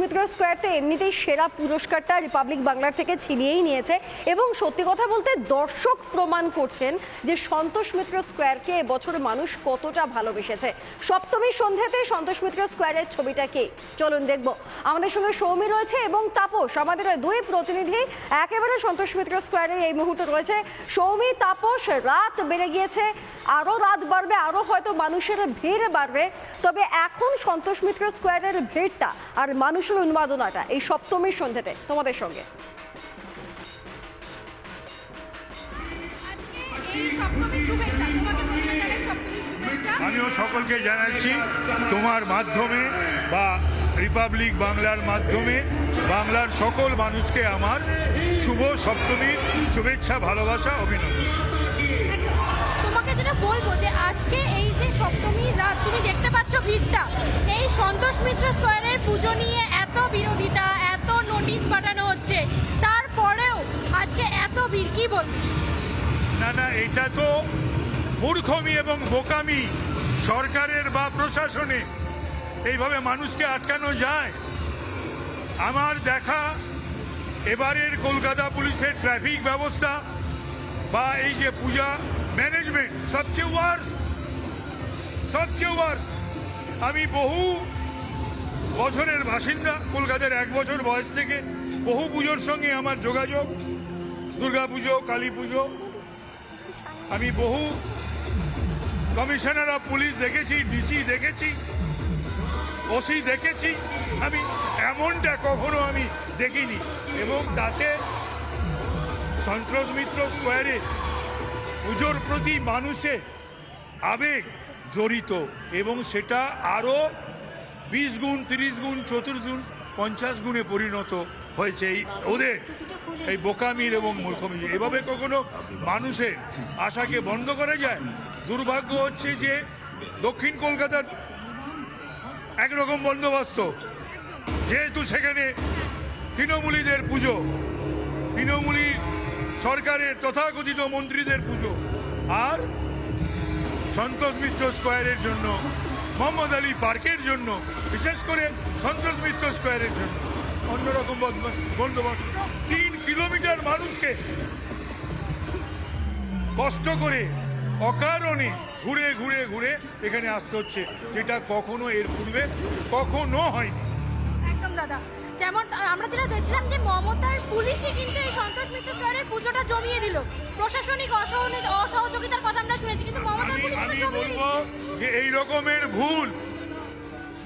মিত্র স্কোয়ারতে এমনিতেই সেরা পুরস্কারটা রিপাবলিক বাংলার থেকে ছিনিয়েই নিয়েছে এবং সত্যি কথা বলতে দর্শক প্রমাণ করছেন যে সন্তোষ মিত্র স্কোয়ারকে এবছর মানুষ কতটা ভালোবেসেছে। সপ্তমী সন্ধ্যাতে সন্তোষ মিত্র স্কোয়ারের ছবিটা কে? চলুন দেখব। আমাদের সঙ্গে সৌমি রয়েছে এবং তাপস, আমাদের দুই প্রতিনিধি। একেবারে সন্তোষ মিত্র স্কোয়ারে এই মুহূর্তে রয়েছে। সৌমি, তাপস, রাত বেড়ে গিয়েছে। আরও রাত বাড়বে আরও হয়তো মানুষের ভিড় বাড়বে। তবে এখন সন্তোষ মিত্র স্কোয়ারের ভিড়টা আর মানুষের উন্মাদনাটা এই সপ্তমীর সন্ধ্যাতে তোমাদের সঙ্গে। আমিও সকলকে জানাচ্ছি তোমার মাধ্যমে বা রিপাবলিক বাংলার মাধ্যমে বাংলার সকল মানুষকে আমার শুভ সপ্তমীর শুভেচ্ছা ভালোবাসা অভিনন্দন। তোমাকে যেটা বলব যে আজকে এই যে সপ্তমীর রাত তুমি দেখতে পাচ্ছ ভিড়টা। এই সন্তোষ মিত্র স্কোয়ারের পাঠানো হচ্ছে। তারপরেও আজকে এত ভিড়, কি বলব? না না, এটা তো মূর্খমি এবং বোকামি সরকারের বা প্রশাসনে, এইভাবে মানুষকে আটকানো যায়। আমার দেখা এবারের কলকাতা পুলিশের ট্রাফিক ব্যবস্থা বা এই যে পূজা ম্যানেজমেন্ট, সবচেয়ে ওয়ার্স সবচেয়ে ওয়ার্স আমি বহু বছরের বাসিন্দা, কলকাতার এক বছর বয়স থেকে বহু পুজোর সঙ্গে আমার যোগাযোগ, দুর্গা পুজো, কালী পুজো। আমি বহু কমিশনার অফ পুলিশ দেখেছি ডিসি দেখেছি ওসি দেখেছি। আমি এমনটা কখনো আমি দেখিনি। এবং তাতে সন্তোষ মিত্র স্কোয়ারে পুজোর প্রতি মানুষের আবেগ জড়িত এবং সেটা আরও বিশ গুণ, তিরিশ গুণ চতুর্গুণ পঞ্চাশ গুণে পরিণত হয়েছে এই ওদের এই বোকামির এবং মূর্খমির। এভাবে কখনো মানুষের আশাকে বন্ধ করা যায়? দুর্ভাগ্য হচ্ছে যে দক্ষিণ কলকাতার একরকম বন্দোবস্ত। যেহেতু সেখানে তৃণমূলীদের পুজো, তৃণমূলী সরকারের তথাকথিত মন্ত্রীদের পুজো, আর সন্তোষ মিত্র স্কোয়ারের জন্য, মোহাম্মদ আলী পার্কের জন্য, বিশেষ করে সন্তোষ মিত্র স্কোয়ারের জন্য। অন্যরকম বন্দোবস্ত। তিন কিলোমিটার মানুষকে কষ্ট করে অকারণে ঘুরে ঘুরে ঘুরে এখানে আসতে হচ্ছে যেটা কখনো এর পূর্বে কখনো হয়নি। একদম দাদা। যেমন আমরা যেটা দেখছিলাম যে মমতার পুলিশই কিন্তু এই সন্তোষ মিত্র স্কোয়ারের পুজোটা জমিয়ে দিল। প্রশাসনিক অসহযোগিতার কথা আমরা শুনেছি কিন্তু মমতার পুলিশ তো জমিয়ে দিল যে এই রকমের ভুল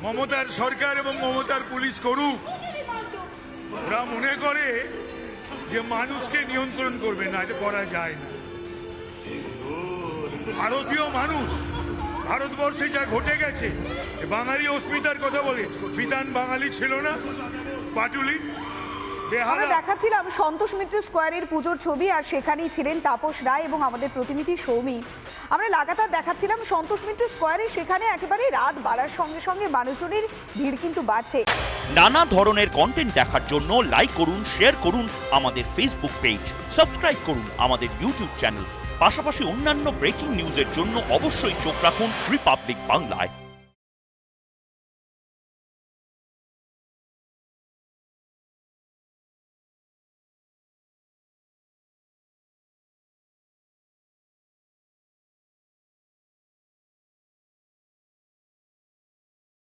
মমতার সরকার এবং মমতার পুলিশ করুক। ওরা মনে করে যে মানুষকে নিয়ন্ত্রণ করবে না, এটা করা যায় না। ভারতীয় মানুষ, ভারতবর্ষে যা ঘটে গেছে বাঙালি অস্মিতার কথা বলে, বিধান বাঙালি ছিল না, পাটুলি। আমরা দেখাচ্ছিলাম সন্তোষ মিত্র স্কোয়ারের পুজোর ছবি আর সেখানেই ছিলেন তাপস রায় এবং আমাদের প্রতিনিধি সৌমি। আমরা লাগাতার দেখাচ্ছিলাম সন্তোষ মিত্র স্কোয়ারে সেখানে একেবারে রাত বাড়ার সঙ্গে সঙ্গে মানুষজনের ভিড় কিন্তু বাড়ছে। নানা ধরনের কন্টেন্ট দেখার জন্য লাইক করুন শেয়ার করুন আমাদের ফেসবুক পেজ সাবস্ক্রাইব করুন আমাদের ইউটিউব চ্যানেল পাশাপাশি অন্যান্য ব্রেকিং নিউজের জন্য অবশ্যই চোখ রাখুন রিপাবলিক বাংলায়